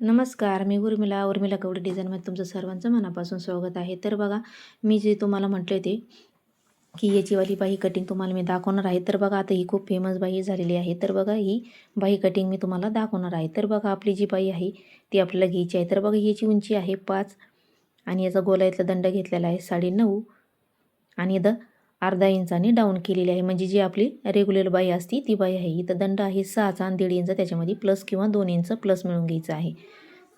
नमस्कार मी उर्मिला. उर्मिला कवडे डिझाईनमध्ये तुमचं सर्वांचं मनापासून स्वागत आहे. तर बघा मी जे तुम्हाला म्हटले ते की याचीवाली बाही कटिंग तुम्हाला मी दाखवणार आहे. तर बघा आता ही खूप फेमस बाही झालेली आहे. तर बघा ही बाही कटिंग मी तुम्हाला दाखवणार आहे. तर बघा आपली जी बाई आहे ती आपल्याला घ्यायची आहे. तर बघा याची उंची आहे पाच आणि याचा गोलायतला दंड घेतलेला आहे साडे नऊ आणि द अर्धा इंचाने डाऊन केलेली आहे. म्हणजे जी आपली रेग्युलर बाई असती ती बाई आहे. इथं दंड आहे सहाचा आणि दीड इंच त्याच्यामध्ये प्लस किंवा दोन इंच प्लस मिळून घ्यायचं आहे.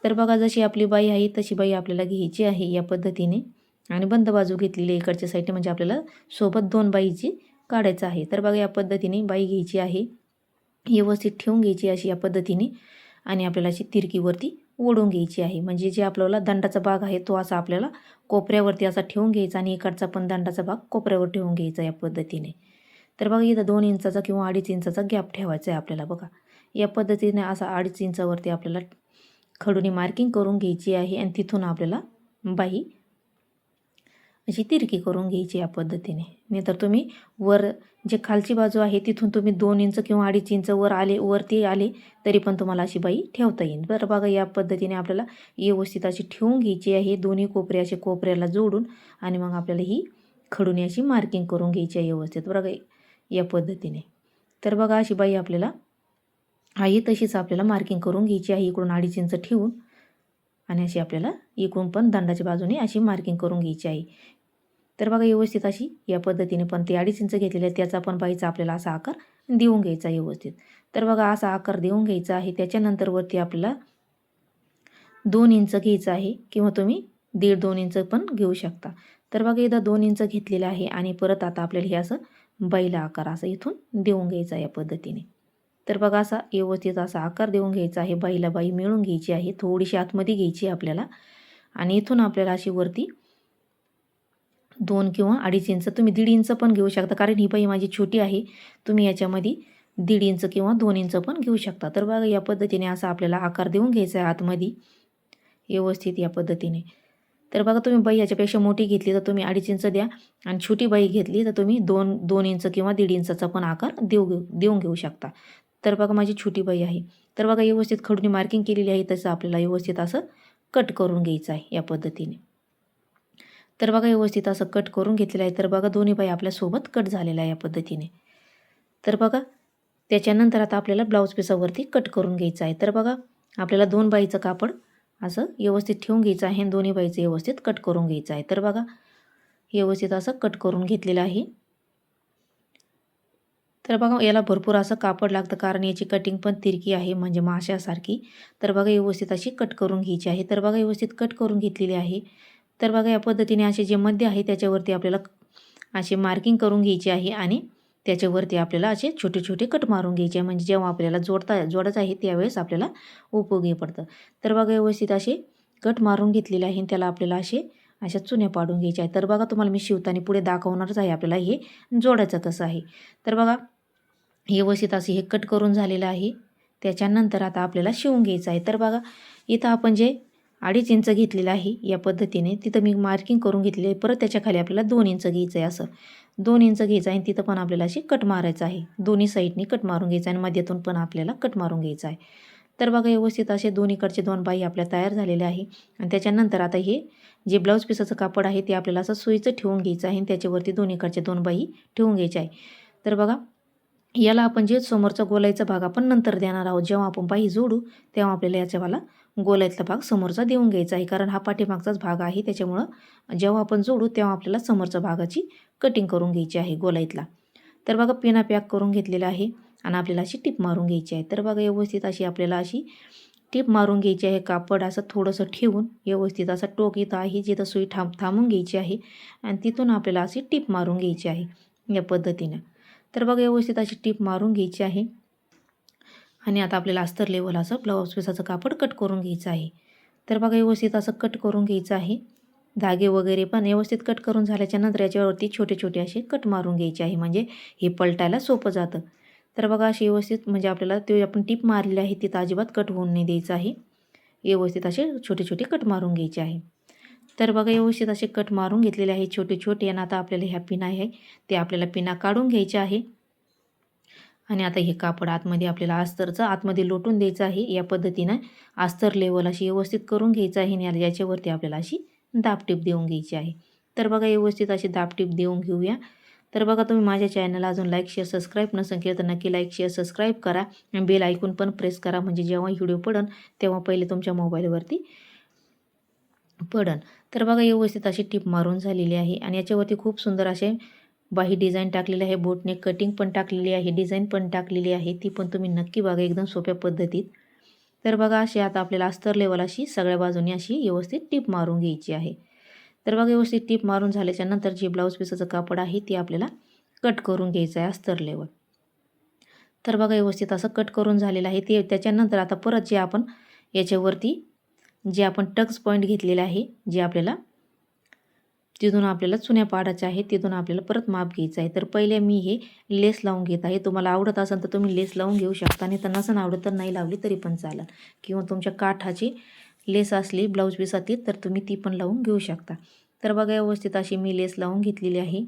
तर बघा जशी आपली बाई आहे तशी बाई आपल्याला घ्यायची आहे या पद्धतीने. आणि बंद बाजू घेतलेली आहे इकडच्या साईडने म्हणजे आपल्याला सोबत दोन बाईची काढायचं आहे. तर बघा या पद्धतीने बाई घ्यायची आहे. व्यवस्थित ठेवून घ्यायची अशी या पद्धतीने. आणि आपल्याला अशी तिरकीवरती ओढून घ्यायची आहे. म्हणजे जे आपल्याला दंडाचा भाग आहे तो असा आपल्याला कोपऱ्यावरती असा ठेवून घ्यायचा आणि इकडचा पण दंडाचा भाग कोपऱ्यावर ठेवून घ्यायचा या पद्धतीने. तर बघा इथं दोन इंचाचा किंवा अडीच इंचाचा गॅप ठेवायचा आहे आपल्याला बघा. या पद्धतीने असा अडीच इंचावरती आपल्याला खडूनी मार्किंग करून घ्यायची आहे आणि तिथून आपल्याला बाही अशी तिरकी करून घ्यायची या पद्धतीने. नाहीतर तुम्ही वर जे खालची बाजू आहे तिथून तुम्ही दोन इंच किंवा अडीच इंच वर आले वरती आले तरी पण तुम्हाला अशी बाई ठेवता येईल. बरं बघा या पद्धतीने आपल्याला व्यवस्थित अशी ठेवून घ्यायची आहे दोन्ही कोपरे असे कोपऱ्याला जोडून आणि मग आपल्याला ही खडून अशी मार्किंग करून घ्यायची आहे व्यवस्थित. बघा या पद्धतीने. तर बघा अशी बाई आपल्याला आहे तशीच आपल्याला मार्किंग करून घ्यायची आहे इकडून अडीच इंच ठेवून आणि अशी आपल्याला इकडून पण दंडाच्या बाजूने अशी मार्किंग करून घ्यायची आहे. तर बघा व्यवस्थित अशी या पद्धतीने पण ते अडीच इंच घेतलेले आहे त्याचा पण बाईचा आपल्याला असा आकार देऊन घ्यायचा व्यवस्थित. तर बघा असा आकार देऊन घ्यायचा आहे. त्याच्यानंतर वरती आपल्याला दोन इंच घ्यायचं आहे किंवा तुम्ही दीड दोन इंच पण घेऊ शकता. तर बघा एकदा दोन इंच घेतलेलं आहे आणि परत आता आपल्याला हे असं बैला आकार असं इथून देऊन घ्यायचा या पद्धतीने. तर बघा असा व्यवस्थित असा आकार देऊन घ्यायचा आहे. बाईला बाई मिळून घ्यायची आहे. थोडीशी आतमध्ये घ्यायची आपल्याला. आणि इथून आपल्याला अशी वरती दोन किंवा अडीच इंच. तुम्ही दीड इंच पण घेऊ शकता कारण ही बाई माझी छोटी आहे. तुम्ही याच्यामध्ये दीड इंच किंवा दोन इंच पण घेऊ शकता. तर बघा या पद्धतीने असा आपल्याला आकार देऊन घ्यायचा आहे आतमध्ये. व्यवस्थित या पद्धतीने. तर बघा तुम्ही बाई याच्यापेक्षा मोठी घेतली तर तुम्ही अडीच इंच द्या. आणि छोटी बाई घेतली तर तुम्ही दोन दोन इंच किंवा दीड इंचाचा पण आकार देऊ घेऊ देऊन घेऊ शकता. तर बघा माझी छोटी बाई आहे. तर बघा व्यवस्थित खडूनी मार्किंग केलेली आहे तसं आपल्याला व्यवस्थित असं कट करून घ्यायचं आहे या पद्धतीने. तर बघा व्यवस्थित असं कट करून घेतलेलं आहे. तर बघा दोन्ही बाई आपल्यासोबत कट झालेला आहे या पद्धतीने. तर बघा त्याच्यानंतर आता आपल्याला ब्लाऊज पिसावरती कट करून घ्यायचं आहे. तर बघा आपल्याला दोन बाईचं कापड असं व्यवस्थित ठेवून घ्यायचं आहे आणि दोन्ही बाईचं व्यवस्थित कट करून घ्यायचं आहे. तर बघा व्यवस्थित असं कट करून घेतलेलं आहे. तर बघा याला भरपूर असं कापड लागतं कारण याची कटिंग पण तिरकी आहे म्हणजे माशासारखी. तर बघा व्यवस्थित अशी कट करून घ्यायची आहे. तर बघा व्यवस्थित कट करून घेतलेली आहे. तर बघा या पद्धतीने असे जे मध्य आहे त्याच्यावरती आपल्याला असे मार्किंग करून घ्यायची आहे आणि त्याच्यावरती आपल्याला असे छोटे छोटे कट मारून घ्यायचे म्हणजे जेव्हा आपल्याला जोडता जोडायचं आहे त्यावेळेस आपल्याला उपयोगी पडतं. तर बघा व्यवस्थित असे कट मारून घेतलेले आहे त्याला आपल्याला असे अशा चुन्या पाडून घ्यायच्या आहे तर बघा तुम्हाला मी शिवताना पुढे दाखवणारच आहे. आपल्याला हे जोडायचं कसं आहे. तर बघा व्यवस्थित असे हे कट करून झालेलं आहे. त्याच्यानंतर आता आपल्याला शिवून घ्यायचं आहे. तर बघा इथं आपण जे अडीच इंच घेतलेलं आहे या पद्धतीने. तिथं मी मार्किंग करून घेतलेली आहे. परत त्याच्याखाली आपल्याला दोन इंच घ्यायचं आहे असं. दोन इंच घ्यायचं आहे आणि तिथं पण आपल्याला अशी कट मारायचं आहे. दोन्ही साईडनी कट मारून घ्यायचं आहे आणि मध्यातून पण आपल्याला कट मारून घ्यायचं आहे. तर बघा व्यवस्थित असे दोन्हीकडचे दोन बाई आपल्या तयार झालेले आहे. आणि त्याच्यानंतर आता हे जे ब्लाऊज पिसाचं कापड आहे ते आपल्याला असं सुईचं ठेवून घ्यायचं आहे आणि त्याच्यावरती दोन्हीकडचे दोन बाई ठेवून घ्यायचे आहे. तर बघा याला आपण जे समोरचा गोलायचा भाग आपण नंतर देणार आहोत जेव्हा आपण बाई जोडू तेव्हा आपल्याला याच्यावाला गोलायतला भाग समोरचा देऊन घ्यायचा आहे. कारण हा पाठीमागचाच भाग आहे त्याच्यामुळं जेव्हा आपण जोडू तेव्हा आपल्याला समोरच्या भागाची कटिंग करून घ्यायची आहे गोलाईतला. तर बघा पिना पॅक करून घेतलेला आहे आणि आपल्याला अशी टिप मारून घ्यायची आहे. तर बघा व्यवस्थित अशी आपल्याला अशी टिप मारून घ्यायची आहे. कापड असं थोडंसं ठेवून व्यवस्थित असं टोक इथं आहे जिथं सुई थांब थांबून घ्यायची आहे. आणि तिथून आपल्याला अशी टिप मारून घ्यायची आहे या पद्धतीनं. तर बघा व्यवस्थित अशी टिप मारून घ्यायची आहे. आणि आता आपल्याला अस्तर लेवल असं ब्लाऊज पिसाचं कापड कट करून घ्यायचं आहे. तर बघा व्यवस्थित असं कट करून घ्यायचं आहे. धागे वगैरे पण व्यवस्थित कट करून झाल्याच्यानंतर याच्यावरती छोटे छोटे असे कट मारून घ्यायचे आहे. म्हणजे हे पलटायला सोपं जातं. तर बघा असे व्यवस्थित म्हणजे आपल्याला ते आपण टीप मारलेली आहे तिथं अजिबात कट होऊन नाही द्यायचं आहे. व्यवस्थित असे छोटे छोटे कट मारून घ्यायचे आहे. तर बघा व्यवस्थित असे कट मारून घेतलेले आहे छोटे छोटे आणि आता आपल्याला ह्या पिना आहे ते आपल्याला पिना काढून घ्यायच्या आहे. आणि आता हे कापड आतमध्ये आपल्याला अस्तरचं आतमध्ये लोटून द्यायचं आहे. या पद्धतीनं अस्तर लेवल अशी व्यवस्थित करून घ्यायचं आहे आणि याच्यावरती आपल्याला अशी दाबटीप देऊन घ्यायची आहे. तर बघा व्यवस्थित अशी दाबटीप देऊन घेऊया. तर बघा तुम्ही माझ्या चॅनलला अजून लाईक शेअर सबस्क्राईब नसेल केलं तर नक्की लाईक शेअर सबस्क्राईब करा. बेल ऐकून पण प्रेस करा. म्हणजे जेव्हा व्हिडिओ पडन तेव्हा पहिले तुमच्या मोबाईलवरती पडन. तर बघा व्यवस्थित अशी टिप मारून झालेली आहे आणि याच्यावरती खूप सुंदर असे बाही डिझाईन टाकलेली आहे. बोटने कटिंग पण टाकलेली आहे डिझाईन पण टाकलेली आहे. ती पण तुम्ही नक्की बघा एकदम सोप्या पद्धतीत. तर बघा अशी आता आपल्याला अस्तर लेवल अशी सगळ्या बाजूनी अशी व्यवस्थित टीप मारून घ्यायची आहे. तर बघा व्यवस्थित टीप मारून झाल्याच्यानंतर जे ब्लाऊज पिसाचं कापड आहे ते आपल्याला कट करून घ्यायचं आहे अस्तर लेवल तर बघा व्यवस्थित असं कट करून झालेलं आहे. ते त्याच्यानंतर आता परत जे आपण याच्यावरती जे आपण टक्स पॉईंट घेतलेला आहे जे आपल्याला तिथून आपल्याला चुन्या पाडाच्या आहे तिथून आपल्याला परत माप घ्यायचं आहे. तर पहिले मी हे लेस लावून घेत आहे. तुम्हाला आवडत असेल तर तुम्ही लेस लावून घेऊ शकता. आणि तर नसन आवडत तर नाही लावली तरी पण चालेल. किंवा तुमच्या काठाची लेस असली ब्लाऊज पीसातली तर तुम्ही ती पण लावून घेऊ शकता. तर बघा व्यवस्थित अशी मी लेस लावून घेतलेली आहे.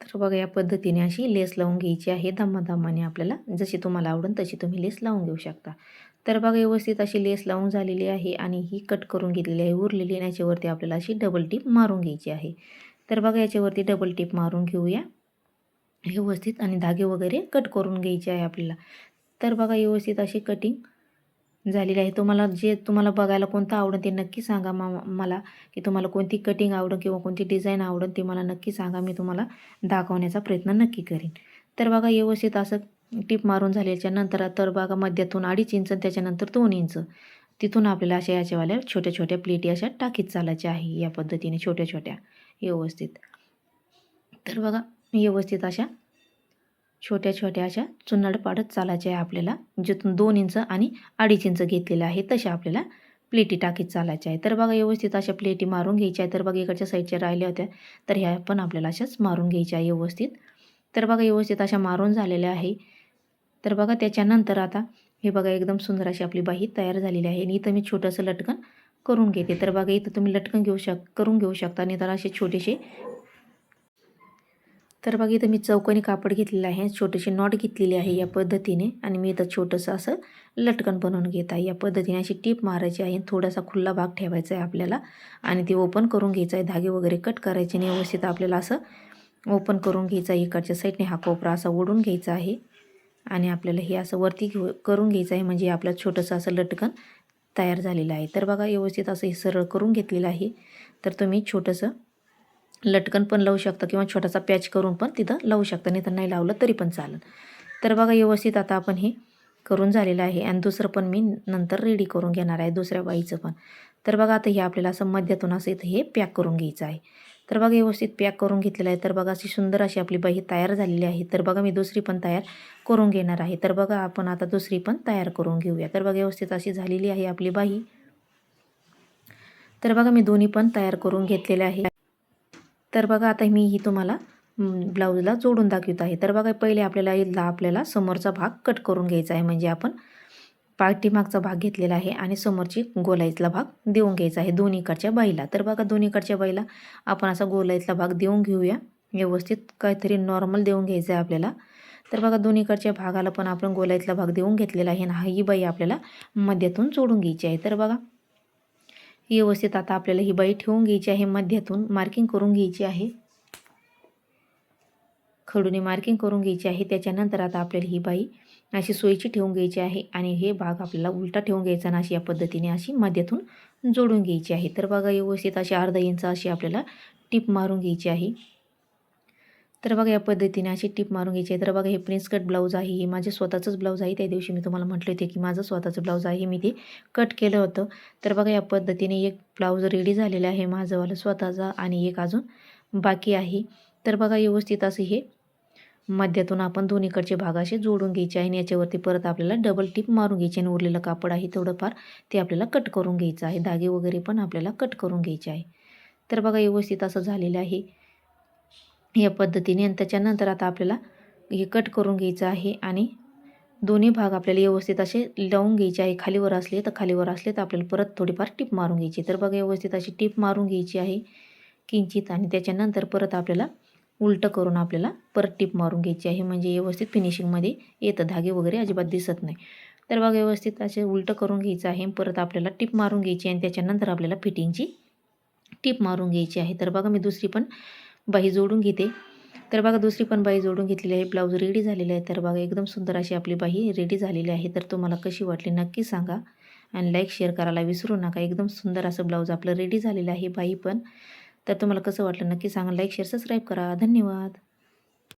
तर बघा या पद्धतीने अशी लेस लावून घ्यायची आहे. दमादमाने आपल्याला जशी तुम्हाला आवडेल तशी तुम्ही लेस लावून घेऊ शकता. तर बघा व्यवस्थित अशी लेस लावून झालेली आहे आणि ही कट करून घेतलेली आहे. उरलेली आणि याच्यावरती आपल्याला अशी डबल टीप मारून घ्यायची आहे. तर बघा याच्यावरती डबल टीप मारून घेऊया. व्यवस्थित आणि धागे वगैरे कट करून घ्यायचे आहे आपल्याला. तर बघा व्यवस्थित अशी कटिंग झालेली आहे. तुम्हाला जे तुम्हाला बघायला कोणतं आवडेल ते नक्की सांगा मा मला. की तुम्हाला कोणती कटिंग आवडेल किंवा कोणती डिझाईन आवडेल ते मला नक्की सांगा. मी तुम्हाला दाखवण्याचा प्रयत्न नक्की करेन. तर बघा व्यवस्थित असं टीप मारून झाल्याच्यानंतर तर बघा मध्यातून अडीच इंच त्याच्यानंतर दोन इंच. तिथून आपल्याला अशा याच्यावाल्या छोट्या छोट्या प्लेटी अशा टाकीत चालायच्या आहे या पद्धतीने छोट्या छोट्या व्यवस्थित. तर बघा व्यवस्थित अशा छोट्या छोट्या अशा चुन्नड पाडत चालायच्या आहे आपल्याला. जिथून दोन इंच आणि अडीच इंच घेतलेलं आहे तशा आपल्याला प्लेटी टाकीत चालायच्या आहे. तर बघा व्यवस्थित अशा प्लेटी मारून घ्यायच्या आहे. तर बघा इकडच्या साईडच्या राहिल्या होत्या. तर ह्या पण आपल्याला अशाच मारून घ्यायच्या आहे व्यवस्थित. तर बघा व्यवस्थित अशा मारून झालेल्या आहे. तर बघा त्याच्यानंतर आता हे बघा एकदम सुंदर अशी आपली बाही तयार झालेली आहे. आणि इथं मी छोटंसं लटकन करून घेते. तर बघा इथं तुम्ही लटकन घेऊ शक करून घेऊ शकता. आणि तर असे छोटेसे तर बघा इथं मी चौकोनी कापड घेतलेलं आहे. छोटेशी नॉट घेतलेली आहे या पद्धतीने. आणि मी इथं छोटंसं असं लटकन बनवून घेत आहे. या पद्धतीने अशी टीप मारायची आहे. थोडासा खुल्ला भाग ठेवायचा आहे आपल्याला. आणि ते ओपन करून घ्यायचं आहे. धागे वगैरे कट करायचे आणि व्यवस्थित आपल्याला असं ओपन करून घ्यायचं आहे. इकडच्या साईडने हा कोपरा असा ओढून घ्यायचा आहे. आणि आपल्याला हे असं वरती घेऊ करून घ्यायचं आहे म्हणजे आपलं छोटंसं असं लटकन तयार झालेलं आहे. तर बघा व्यवस्थित असं हे सरळ करून घेतलेलं आहे. तर तुम्ही छोटंसं लटकन पण लावू शकता किंवा छोटासा पॅच करून पण तिथं लावू शकता. नाही तर नाही लावलं तरी पण चालेल. तर बघा व्यवस्थित आता आपण हे करून झालेलं आहे. आणि दुसरं पण मी नंतर रेडी करून घेणार आहे दुसऱ्या बाईचं पण. तर बघा आता हे आपल्याला असं मध्यातून असं इथं हे पॅक करून घ्यायचं आहे. तर बघा व्यवस्थित पॅक करून घेतलेलं आहे. तर बघा अशी सुंदर अशी आपली बाई तयार झालेली आहे. तर बघा मी दुसरी पण तयार करून घेणार आहे. तर बघा आपण आता दुसरी पण तयार करून घेऊया. तर बघा व्यवस्थित अशी झालेली आहे आपली बाई तर बघा मी दोन्ही पण तयार करून घेतलेले आहे. तर बघा आता मी ही तुम्हाला ब्लाऊजला जोडून दाखवत आहे. तर बघा पहिले आपल्याला इथला आपल्याला समोरचा भाग कट करून घ्यायचा आहे. म्हणजे आपण पाठीमागचा भाग घेतलेला आहे आणि समोरची गोलाईतला भाग देऊन घ्यायचा आहे दोन्हीकडच्या बाईला. तर बघा दोन्हीकडच्या बाईला आपण असा गोलाईतला भाग देऊन घेऊया. व्यवस्थित काहीतरी नॉर्मल देऊन घ्यायचं आहे आपल्याला. तर बघा दोन्हीकडच्या भागाला पण आपण गोलाईतला भाग देऊन घेतलेला आहे आणि ही बाई आपल्याला मध्यातून जोडून घ्यायची आहे. तर बघा व्यवस्थित आता आपल्याला ही बाई ठेवून घ्यायची आहे मध्यातून मार्किंग करून घ्यायची आहे. खडूने मार्किंग करून घ्यायची आहे. त्याच्यानंतर आता आपल्याला ही बाई अशी सोयीची ठेवून घ्यायची आहे आणि हे भाग आपल्याला उलटा ठेवून घ्यायचा आणि अशी या पद्धतीने अशी मध्यातून जोडून घ्यायची आहे. तर बघा व्यवस्थित अशी अर्धा इंच अशी आपल्याला टिप मारून घ्यायची आहे. तर बघा या पद्धतीने अशी टिप मारून घ्यायची आहे. तर बघा हे प्रिन्स कट ब्लाऊज आहे. हे माझे स्वतःचंच ब्लाऊज आहे. त्या दिवशी मी तुम्हाला म्हटले होते की माझं स्वतःचं ब्लाऊज आहे. मी ते कट केलं होतं. तर बघा या पद्धतीने एक ब्लाऊज रेडी झालेलं आहे. माझंवालं स्वतःचा आणि एक अजून बाकी आहे. तर बघा व्यवस्थित असं हे मध्यातून आपण दोन्हीकडचे भाग असे जोडून घ्यायचे आहे आणि याच्यावरती परत आपल्याला डबल टिप मारून घ्यायची आणि उरलेलं कापड आहे थोडंफार ते आपल्याला कट करून घ्यायचं आहे. धागे वगैरे पण आपल्याला कट करून घ्यायचे आहे. तर बघा व्यवस्थित असं झालेलं आहे. या पद्धतीने आणि त्याच्यानंतर आता आपल्याला हे कट करून घ्यायचं आहे आणि दोन्ही भाग आपल्याला व्यवस्थित असे लावून घ्यायचे आहे. खालीवर असले तर खालीवर असले तर आपल्याला परत थोडीफार टिप मारून घ्यायची तर बघा व्यवस्थित अशी टिप मारून घ्यायची आहे किंचित आणि त्याच्यानंतर परत आपल्याला उलटं करून आपल्याला परत टीप मारून घ्यायची आहे. म्हणजे व्यवस्थित फिनिशिंगमध्ये येतं. धागे वगैरे अजिबात दिसत नाही. तर बघा व्यवस्थित असे उलटं करून घ्यायचं आहे. परत आपल्याला टीप मारून घ्यायची आणि त्याच्यानंतर आपल्याला फिटिंगची टीप मारून घ्यायची आहे. तर बघा मी दुसरी पण बाही जोडून घेते. तर बघा दुसरी पण बाही जोडून घेतलेली आहे. ब्लाऊज रेडी झालेला आहे तर बघा एकदम सुंदर अशी आपली बाही रेडी झालेली आहे. तर तुम्हाला कशी वाटली नक्की सांगा. आणि लाईक शेअर करायला विसरू नका. एकदम सुंदर असं ब्लाऊज आपलं रेडी झालेलं आहे. बाई पण तर तुम्हाला कसं वाटलं नक्की सांगा लाईक शेअर सबस्क्राईब करा. धन्यवाद.